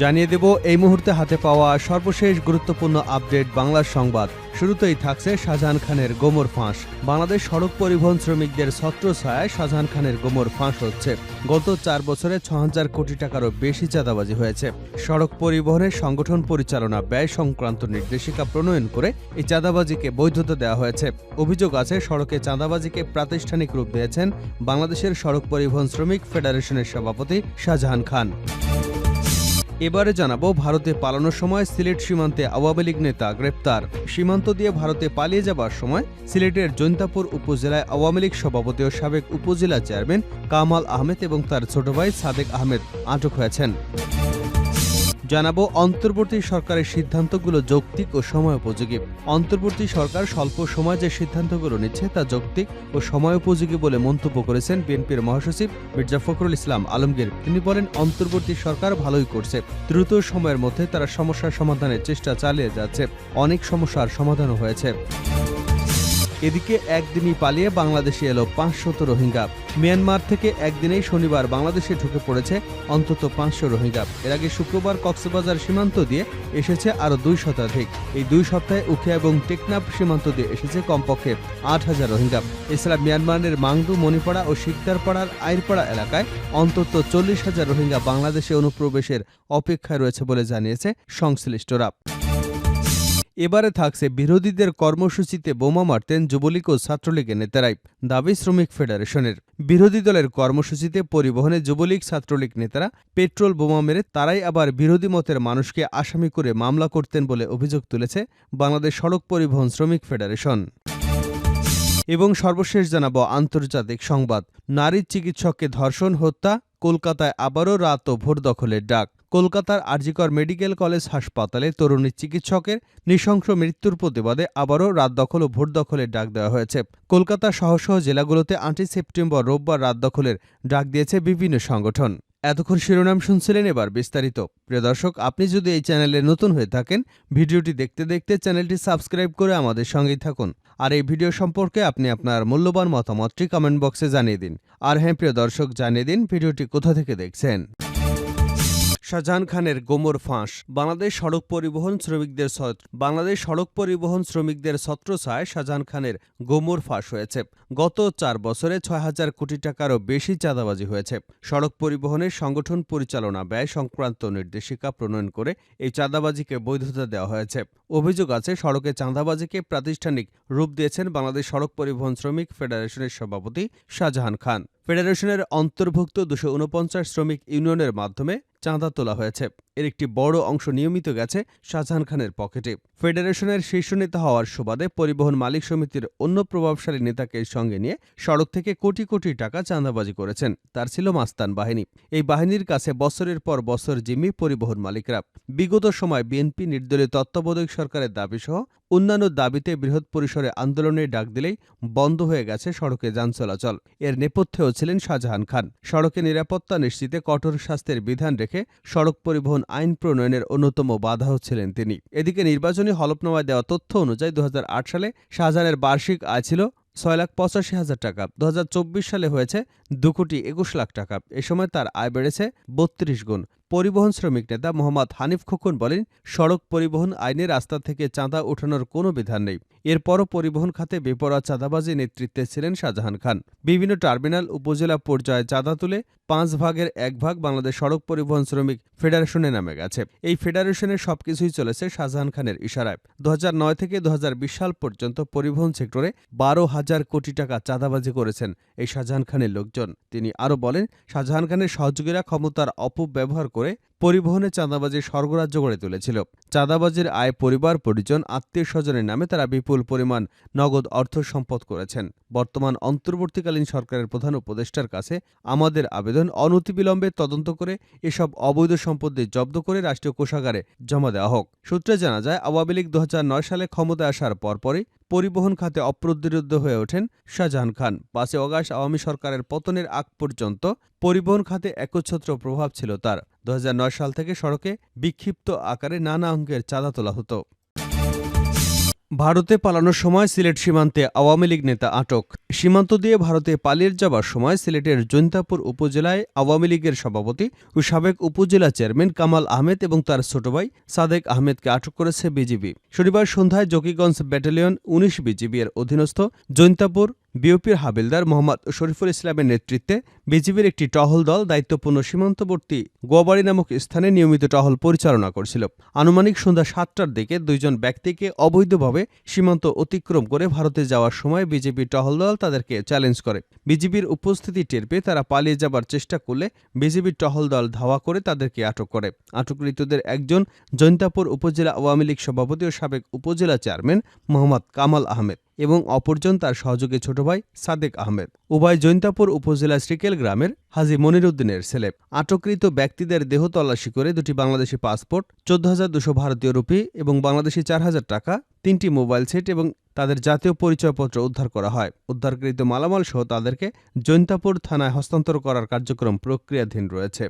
জানিয়ে দেব, এই মুহূর্তে হাতে পাওয়া সর্বশেষ গুরুত্বপূর্ণ আপডেট বাংলা সংবাদ। শুরুতেই থাকছে শাহজাহান খানের গোমর ফাঁস। বাংলাদেশ সড়ক পরিবহন শ্রমিকদের ছত্রছায়ায় শাহজাহান খানের গোমর ফাঁস হচ্ছে। গত চার বছরে ছ হাজার কোটি টাকারও বেশি চাঁদাবাজি হয়েছে। সড়ক পরিবহনের সংগঠন পরিচালনা ব্যয় সংক্রান্ত নির্দেশিকা প্রণয়ন করে এই চাঁদাবাজিকে বৈধতা দেওয়া হয়েছে। অভিযোগ আছে, সড়কে চাঁদাবাজিকে প্রাতিষ্ঠানিক রূপ দিয়েছেন বাংলাদেশের সড়ক পরিবহন শ্রমিক ফেডারেশনের সভাপতি শাহজাহান খান। এবারে জানাব ভারতে পালানোর সময় সিলেট সীমান্তে আওয়ামী লীগ নেতা গ্রেপ্তার। সীমান্ত দিয়ে ভারতে পালিয়ে যাবার সময় সিলেটের জৈন্তাপুর উপজেলায় আওয়ামী লীগ সভাপতি ও সাবেক উপজেলা চেয়ারম্যান কামাল আহমেদ এবং তার ছোট ভাই সাদেক আহমেদ আটক হয়েছেন। জানাব অন্তর্বর্তী সরকারের সিদ্ধান্তগুলো যৌক্তিক ও সময়োপযোগী। অন্তর্বর্তী সরকার স্বল্প সময় যে সিদ্ধান্তগুলো নিচ্ছে তা যৌক্তিক ও সময়োপযোগী বলে মন্তব্য করেছেন বিএনপির মহাসচিব মির্জা ফখরুল ইসলাম আলমগীর। তিনি বলেন, অন্তর্বর্তী সরকার ভালোই করছে। দ্রুত সময়ের মধ্যে তারা সমস্যার সমাধানের চেষ্টা চালিয়ে যাচ্ছে। অনেক সমস্যার সমাধানও হয়েছে। এদিকে একদিনই পালিয়ে বাংলাদেশে এলো পাঁচশত রোহিঙ্গা। মিয়ানমার থেকে একদিনেই শনিবার বাংলাদেশে ঢুকে পড়েছে অন্তত পাঁচশো রোহিঙ্গা। এর আগে শুক্রবার কক্সবাজার সীমান্ত দিয়ে এসেছে আরও দুই শতাধিক। এই দুই সপ্তাহে উখিয়া এবং টেকনাফ সীমান্ত দিয়ে এসেছে কমপক্ষে আট হাজার রোহিঙ্গা। এছাড়া মিয়ানমারের মাংদু মণিপাড়া ও শিকদারপাড়ার আইরপাড়া এলাকায় অন্তত চল্লিশ হাজার রোহিঙ্গা বাংলাদেশে অনুপ্রবেশের অপেক্ষায় রয়েছে বলে জানিয়েছে সংশ্লিষ্টরা। এবারে থাকছে বিরোধীদের কর্মসূচিতে বোমা মারতেন যুবলীগ ও ছাত্রলীগের নেতারাই, দাবি শ্রমিক ফেডারেশনের। বিরোধী দলের কর্মসূচিতে পরিবহনে যুবলীগ, ছাত্রলীগ নেতারা পেট্রোল বোমা মেরে তারাই আবার বিরোধী মতের মানুষকে আসামি করে মামলা করতেন বলে অভিযোগ তুলেছে বাংলাদেশ সড়ক পরিবহন শ্রমিক ফেডারেশন। এবং সর্বশেষ জানাব আন্তর্জাতিক সংবাদ। নারী চিকিৎসককে ধর্ষণ, হত্যা, কলকাতায় আবারও রাত ও ভোর দখলের ডাক। কলকাতার আরজিকর মেডিকেল কলেজ হাসপাতালে তরুণী চিকিৎসকের নৃশংস মৃত্যুর প্রতিবাদে আবারও রাত দখল ও ভোট দখলের ডাক দেওয়া হয়েছে। কলকাতা সহসহ জেলাগুলোতে আটই সেপ্টেম্বর রোববার রাত দখলের ডাক দিয়েছে বিভিন্ন সংগঠন। এতক্ষণ শিরোনাম শুনছিলেন এবার বিস্তারিত। প্রিয় দর্শক, আপনি যদি এই চ্যানেলে নতুন হয়ে থাকেন, ভিডিওটি দেখতে দেখতে চ্যানেলটি সাবস্ক্রাইব করে আমাদের সঙ্গেই থাকুন। আর এই ভিডিও সম্পর্কে আপনি আপনার মূল্যবান মতামতটি কমেন্ট বক্সে জানিয়ে দিন। আর হ্যাঁ প্রিয় দর্শক, জানিয়ে দিন ভিডিওটি কোথা থেকে দেখছেন। শাহজাহান খানের গোমর ফাঁস, বাংলাদেশ সড়ক পরিবহন শ্রমিকদের বাংলাদেশ সড়ক পরিবহন শ্রমিকদের ছত্রছায় শাহজাহান খানের গোমর ফাঁস হয়েছে। গত চার বছরে ছয় হাজার কোটি টাকারও বেশি চাঁদাবাজি হয়েছে। সড়ক পরিবহনের সংগঠন পরিচালনা ব্যয় সংক্রান্ত নির্দেশিকা প্রণয়ন করে এই চাঁদাবাজিকে বৈধতা দেওয়া হয়েছে। অভিযোগ আছে, সড়কে চাঁদাবাজিকে প্রাতিষ্ঠানিক রূপ দিয়েছেন বাংলাদেশ সড়ক পরিবহন শ্রমিক ফেডারেশনের সভাপতি শাহজাহান খান। ফেডারেশনের অন্তর্ভুক্ত দুশো উনপঞ্চাশ শ্রমিক ইউনিয়নের মাধ্যমে চাঁদা তোলা হয়েছে। এর একটি বড় অংশ নিয়মিত গেছে শাহজাহান খানের পকেটে। ফেডারেশনের শীর্ষ নেতা হওয়ার সুবাদে পরিবহন মালিক সমিতির অন্য প্রভাবশালী নেতাকে সঙ্গে নিয়ে সড়ক থেকে কোটি কোটি টাকা চাঁদাবাজি করেছেন। তার ছিল মাস্তান বাহিনী। এই বাহিনীর কাছে বছরের পর বছর জিম্মি পরিবহন মালিকরা। বিগত সময় বিএনপি নির্দলীয় তত্ত্বাবধায়ক সরকারের দাবিসহ অন্যান্য দাবিতে বৃহৎ পরিসরে আন্দোলনের ডাক দিলেই বন্ধ হয়ে গেছে সড়কে যান চলাচল। এর নেপথ্যেও ছিলেন শাহজাহান খান। সড়কে নিরাপত্তা নিশ্চিতে কঠোর স্বাস্থ্যের বিধান রেখে সড়ক পরিবহন আইন প্রণয়নের অন্যতম বাধাও ছিলেন তিনি। এদিকে নির্বাচনী হলফনামায় দেওয়া তথ্য অনুযায়ী দু হাজার আট সালে শাহজাহানের বার্ষিক আয় ছিল ছয় লাখ পঁচাশি হাজার টাকা। দু হাজার চব্বিশ সালে হয়েছে দু কোটি একুশ লাখ টাকা। এ সময় তার আয় বেড়েছে বত্রিশ গুণ। পরিবহন শ্রমিক নেতা মোহাম্মদ হানিফ খোকন বলেন, সড়ক পরিবহন আইনে রাস্তা থেকে চাঁদা ওঠানোর কোনো বিধান নেই। এরপরও পরিবহন খাতে বেপরোয়া চাঁদাবাজি নেতৃত্বে ছিলেন শাহজাহান খান। বিভিন্ন টার্মিনাল উপজেলা পর্যায়ে চাঁদা তুলে পাঁচ ভাগের এক ভাগ বাংলাদেশ সড়ক পরিবহন শ্রমিক ফেডারেশনে নামে গেছে। এই ফেডারেশনের সবকিছুই চলেছে শাহজাহান খানের ইশারায়। দু হাজার নয় থেকে দু হাজার বিশ সাল পর্যন্ত পরিবহন সেক্টরে বারো হাজার কোটি টাকা চাঁদাবাজি করেছেন এই শাহজাহান খানের লোকজন। তিনি আরও বলেন, শাহজাহান খানের সহযোগীরা ক্ষমতার অপব্যবহার করে পরিবহনে চাঁদাবাজির স্বর্গরাজ্য গড়ে তুলেছিল। চাঁদাবাজির আয় পরিবার, পরিজন আত্মীয় স্বজনের নামে তারা বিপুল পরিমাণ নগদ অর্থ সম্পদ করেছেন। বর্তমান অন্তর্বর্তীকালীন সরকারের প্রধান উপদেষ্টার কাছে আমাদের আবেদন অনতিবিলম্বে তদন্ত করে এসব অবৈধ সম্পত্তি জব্দ করে রাষ্ট্রীয় কোষাগারে জমা দেওয়া হোক। সূত্রে জানা যায়, আওয়ামী লীগ দু হাজার নয় সালে ক্ষমতায় আসার পরপরই পরিবহন খাতে অপ্রতিরোধ্য হয়ে ওঠেন শাহজাহান খান। পাঁচই অগাস্ট আওয়ামী সরকারের পতনের আগ পর্যন্ত পরিবহন খাতে একচ্ছত্র প্রভাব ছিল তার। দু হাজার নয় সাল থেকে সড়কে বিক্ষিপ্ত আকারে নানা অঙ্কের চাঁদা তোলা হতো। ভারতে পালানোর সময় সিলেট সীমান্তে আওয়ামী লীগ নেতা আটক। সীমান্ত দিয়ে ভারতে পালিয়ে যাবার সময় সিলেটের জৈন্তাপুর উপজেলায় আওয়ামী লীগের সভাপতি ও সাবেক উপজেলা চেয়ারম্যান কামাল আহমেদ এবং তার ছোট ভাই সাদেক আহমেদকে আটক করেছে বিজিবি। শনিবার সন্ধ্যায় জকিগঞ্জ ব্যাটালিয়ন উনিশ বিজিবি এর অধীনস্থ জৈন্তাপুর বিওপির হাবিলদার মোহাম্মদ শরীফুল ইসলামের নেতৃত্বে বিজিবির একটি টহল দল দায়িত্বপূর্ণ সীমান্তবর্তী গোয়াবাড়ি নামক স্থানে নিয়মিত টহল পরিচালনা করছিল। আনুমানিক সন্ধ্যা সাতটার দিকে দুইজন ব্যক্তিকে অবৈধভাবে সীমান্ত অতিক্রম করে ভারতে যাওয়ার সময় বিজেপির টহল দল তাদেরকে চ্যালেঞ্জ করে। বিজিবির উপস্থিতি টের পেয়ে তারা পালিয়ে যাবার চেষ্টা করলে বিজেপির টহল দল ধাওয়া করে তাদেরকে আটক করে। আটককৃতদের একজন জৈন্তাপুর উপজেলা আওয়ামী লীগ সভাপতি ও সাবেক উপজেলা চেয়ারম্যান মোহাম্মদ কামাল আহমেদ। এবং অপরজন তার সহযোগী ছোট ভাই সাদেক আহমেদ। উভয় জৈন্তাপুর উপজেলা শ্রীকেল গ্রামের হাজি মনিরুদ্দিনের ছেলে। আটককৃত ব্যক্তিদের দেহ তল্লাশি করে দুটি বাংলাদেশি পাসপোর্ট, চোদ্দ হাজার দুশো ভারতীয় রুপি এবং বাংলাদেশি চার হাজার টাকা, তিনটি মোবাইল সেট এবং তাদের জাতীয় পরিচয়পত্র উদ্ধার করা হয়। উদ্ধারকৃত মালামাল সহ তাদেরকে জৈন্তাপুর থানায় হস্তান্তর করার কার্যক্রম প্রক্রিয়াধীন রয়েছে।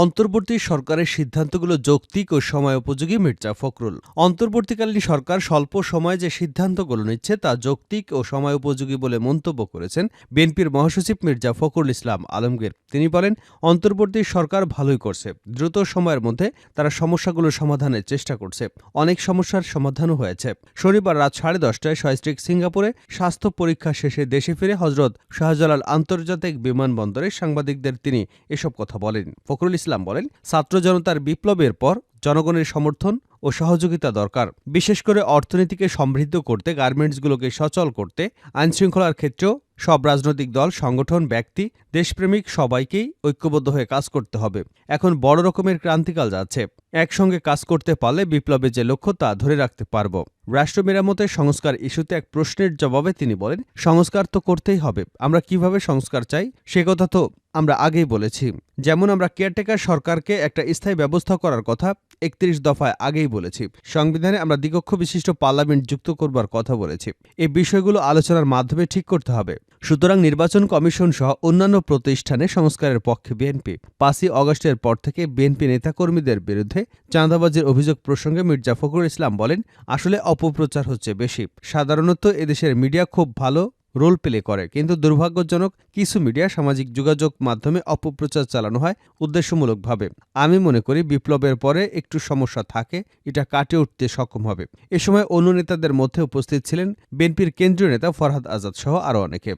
অন্তর্বর্তী সরকারের সিদ্ধান্তগুলো যৌক্তিক ও সময় উপযোগী মির্জা ফখরুল। অন্তর্বর্তীকালীন সরকার স্বল্প সময়ে যে সিদ্ধান্তগুলো নিচ্ছে তা যৌক্তিক ও সময় উপযোগী বলে মন্তব্য করেছেন বিএনপির মহাসচিব মির্জা ফখরুল ইসলাম আলমগীর। তিনি বলেন, অন্তর্বর্তী সরকার ভালোই করছে, দ্রুত সময়ের মধ্যে তারা সমস্যাগুলো সমাধানের চেষ্টা করছে। অনেক সমস্যার সমাধানও হয়েছে। শনিবার রাত সাড়ে দশটায় সয়স্ট্রিক সিঙ্গাপুরে স্বাস্থ্য পরীক্ষা শেষে দেশে ফিরে হজরত শাহজালাল আন্তর্জাতিক বিমানবন্দরে সাংবাদিকদের তিনি এসব কথা বলেন। ফখরুল ইসলাম বলেন, ছাত্র জনতার বিপ্লবের পর জনগণের সমর্থন ও সহযোগিতা দরকার। বিশেষ করে অর্থনীতিকে সমৃদ্ধ করতে, গার্মেন্টসগুলোকে সচল করতে, আইনশৃঙ্খলার ক্ষেত্রেও সব রাজনৈতিক দল, সংগঠন, ব্যক্তি, দেশপ্রেমিক সবাইকেই ঐক্যবদ্ধ হয়ে কাজ করতে হবে। এখন বড় রকমের ক্রান্তিকাল যাচ্ছে। একসঙ্গে কাজ করতে পারলে বিপ্লবের যে লক্ষ্য তা ধরে রাখতে পারব। রাষ্ট্র মেরামতের সংস্কার ইস্যুতে এক প্রশ্নের জবাবে তিনি বলেন, সংস্কার তো করতেই হবে। আমরা কীভাবে সংস্কার চাই? সে কথা তো আমরা আগেই বলেছি। যেমন আমরা কেয়ারটেকার সরকারকে একটা স্থায়ী ব্যবস্থা করার কথা একত্রিশ দফায় আগেই বলেছি। সংবিধানে আমরা দ্বিকক্ষ বিশিষ্ট পার্লামেন্ট যুক্ত করবার কথা বলেছি। এই বিষয়গুলো আলোচনার মাধ্যমে ঠিক করতে হবে। সুতরাং নির্বাচন কমিশন সহ অন্যান্য প্রতিষ্ঠানে সংস্কারের পক্ষে বিএনপি। পাঁচই অগস্টের পর থেকে বিএনপি নেতাকর্মীদের বিরুদ্ধে চাঁদাবাজির অভিযোগ প্রসঙ্গে মির্জা ফখরুল ইসলাম বলেন, আসলে অপপ্রচার হচ্ছে বেশি। সাধারণত এদেশের মিডিয়া খুব ভালো রোল প্লে করে, কিন্তু দুর্ভাগ্যজনক কিছু মিডিয়া সামাজিক যোগাযোগ মাধ্যমে অপপ্রচার চালানো হয় উদ্দেশ্যমূলকভাবে। আমি মনে করি বিপ্লবের পরে একটু সমস্যা থাকে, এটা কাটে উঠতে সক্ষম হবে। এ সময় অন্য নেতাদের মধ্যে উপস্থিত ছিলেন বিএনপির কেন্দ্রীয় নেতা ফরহাদ আজাদ সহ আরও অনেকে।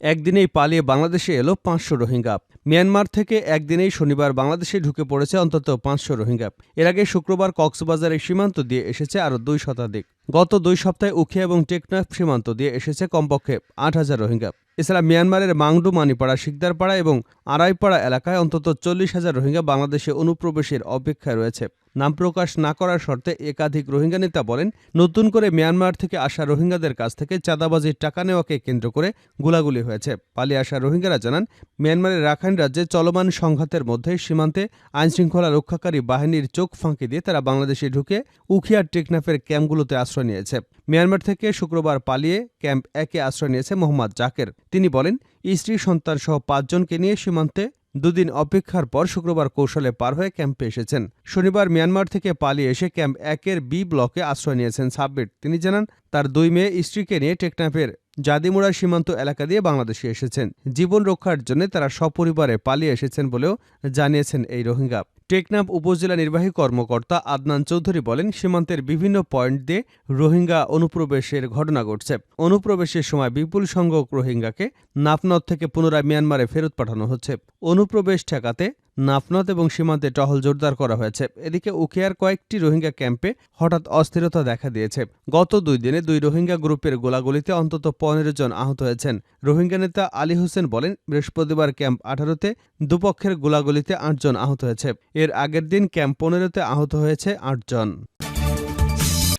একদিনেই পালিয়ে বাংলাদেশে এলো পাঁচশো রোহিঙ্গা। মিয়ানমার থেকে একদিনেই শনিবার বাংলাদেশে ঢুকে পড়েছে অন্তত পাঁচশো রোহিঙ্গা। এর আগে শুক্রবার কক্সবাজারের সীমান্ত দিয়ে এসেছে আরও দুই শতাধিক। গত দুই সপ্তাহে উখিয়া এবং টেকনাফ সীমান্ত দিয়ে এসেছে কমপক্ষে আট হাজার রোহিঙ্গা। এছাড়া মিয়ানমারের মাংডু, মানিপাড়া, শিকদারপাড়া এবং আড়াইপাড়া এলাকায় অন্তত চল্লিশ হাজার রোহিঙ্গা বাংলাদেশে অনুপ্রবেশের অপেক্ষায় রয়েছে। নাম প্রকাশ না করার শর্তে একাধিক রোহিঙ্গা নেতা বলেন, নতুন করে মিয়ানমার থেকে আসা রোহিঙ্গাদের কাছ থেকে চাঁদাবাজির টাকা নেওয়াকে কেন্দ্র করে গুলাগুলি হয়েছে। পালিয়ে আসা রোহিঙ্গারা জানান, মিয়ানমারের রাখাইন রাজ্যে চলমান সংঘাতের মধ্যে সীমান্তে আইনশৃঙ্খলা রক্ষাকারী বাহিনীর চোখ ফাঁকি দিয়ে তারা বাংলাদেশে ঢুকে উখিয়ার টেকনাফের ক্যাম্পগুলোতে আশ্রয় নিয়েছে। মিয়ানমার থেকে শুক্রবার পালিয়ে ক্যাম্প একে আশ্রয় নিয়েছে মোহাম্মদ জাকের। তিনি বলেন, স্ত্রী সন্তান সহ পাঁচজনকে নিয়ে সীমান্তে দুদিন অপেক্ষার পর শুক্রবার কৌশলে পার হয়ে ক্যাম্পে এসেছেন। শনিবার মিয়ানমার থেকে পালিয়ে এসে ক্যাম্প একের বি ব্লকে আশ্রয় নিয়েছেন সাব্বির। তিনি জানান, তার দুই মেয়ে স্ত্রীকে নিয়ে টেকনাফের জাদিমুড়া সীমান্ত এলাকা দিয়ে বাংলাদেশে এসেছেন। জীবন রক্ষার জন্য তারা সপরিবারে পালিয়ে এসেছেন বলেও জানিয়েছেন এই রোহিঙ্গা। টেকনাফ উপজেলা নির্বাহী কর্মকর্তা আদনান চৌধুরী বলেন, সীমান্তের বিভিন্ন পয়েন্ট দিয়ে রোহিঙ্গা অনুপ্রবেশের ঘটনা ঘটছে। অনুপ্রবেশের সময় বিপুল সংখ্যক রোহিঙ্গাকে নাফনদ থেকে পুনরায় মিয়ানমারে ফেরত পাঠানো হচ্ছে। অনুপ্রবেশ ঠেকাতে নাফনদ এবং সীমান্তে টহল জোরদার করা হয়েছে। এদিকে উখিয়ার কয়েকটি রোহিঙ্গা ক্যাম্পে হঠাৎ অস্থিরতা দেখা দিয়েছে। গত দুই দিনে দুই রোহিঙ্গা গ্রুপের গোলাগুলিতে অন্তত পনেরো জন আহত হয়েছেন। রোহিঙ্গা নেতা আলী হোসেন বলেন, বৃহস্পতিবার ক্যাম্প আঠারোতে দুপক্ষের গোলাগুলিতে আটজন আহত হয়েছে। এর আগের দিন ক্যাম্প পনেরোতে আহত হয়েছে আটজন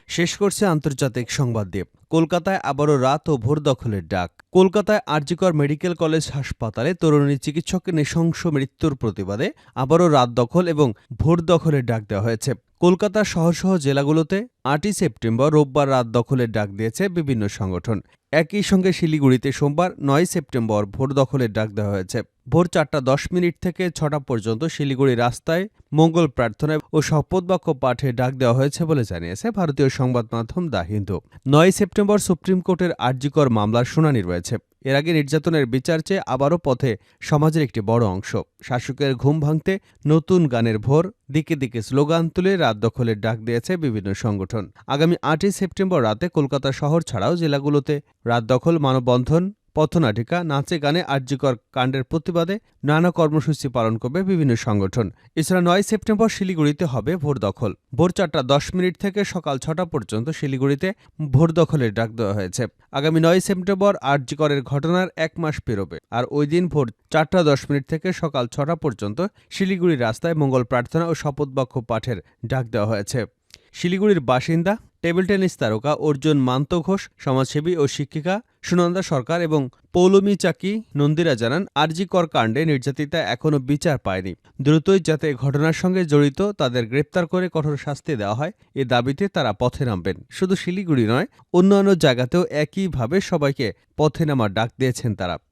শেষ করছে আন্তর্জাতিক সংবাদ দিয়ে কলকাতায় আবারও রাত ও ভোর দখলের ডাক। কলকাতায় আরজিকর মেডিকেল কলেজ হাসপাতালে তরুণী চিকিৎসকের নৃশংস মৃত্যুর প্রতিবাদে আবারও রাত দখল এবং ভোর দখলের ডাক দেওয়া হয়েছে। কলকাতার শহর সহ জেলাগুলোতে আটই সেপ্টেম্বর রোববার রাত দখলের ডাক দিয়েছে বিভিন্ন সংগঠন। একই সঙ্গে শিলিগুড়িতে সোমবার নয় সেপ্টেম্বর ভোর দখলের ডাক দেওয়া হয়েছে। ভোর চারটা দশ মিনিট থেকে ছটা পর্যন্ত শিলিগুড়ি রাস্তায় মঙ্গল প্রার্থনা ও শপথ বাক্য পাঠে ডাক দেওয়া হয়েছে বলে জানিয়েছে ভারতীয় সংবাদ মাধ্যম দ্য হিন্দু। নয় সেপ্টেম্বর সুপ্রিম কোর্টের আর্যিকর মামলার শুনানি রয়েছে। এর আগে নির্যাতনের বিচার চেয়ে আবারও পথে সমাজের একটি বড় অংশ। শাসকের ঘুম ভাঙতে নতুন গানের ভোর, দিকে দিকে স্লোগান তুলে রাত দখলের ডাক দিয়েছে বিভিন্ন সংগঠন। আগামী আটই সেপ্টেম্বর রাতে কলকাতা শহর ছাড়াও জেলাগুলোতে রাত দখল, মানববন্ধন পথনাটিকা, নাচে গানে আর্যিকর কাণ্ডের প্রতিবাদে নানা কর্মসূচি পালন করবে বিভিন্ন সংগঠন। এছাড়া নয় সেপ্টেম্বর শিলিগুড়িতে হবে ভোর দখল। ভোর চারটা দশ মিনিট থেকে সকাল ছটা পর্যন্ত শিলিগুড়িতে ভোর দখলের ডাক দেওয়া হয়েছে। আগামী নয় সেপ্টেম্বর আর্যিকরের ঘটনার এক মাস পেরোবে। আর ওই দিন ভোর চারটা দশ মিনিট থেকে সকাল ছটা পর্যন্ত শিলিগুড়ি রাস্তায় মঙ্গল প্রার্থনা ও শপথ বাক্য পাঠের ডাক দেওয়া হয়েছে। শিলিগুড়ির বাসিন্দা, টেবিল টেনিস তারকা অর্জুন মান্ত ঘোষ, সমাজসেবী ও শিক্ষিকা সুনন্দা সরকার এবং পৌলমী চাকি নন্দিরা জানান, আরজি কর কাণ্ডে নির্যাতিতা এখনও বিচার পায়নি। দ্রুতই যাতে ঘটনার সঙ্গে জড়িত তাদের গ্রেপ্তার করে কঠোর শাস্তি দেওয়া হয়, এ দাবিতে তারা পথে নামবেন। শুধু শিলিগুড়ি নয়, অন্যান্য জায়গাতেও একইভাবে সবাইকে পথে নামার ডাক দিয়েছেন তারা।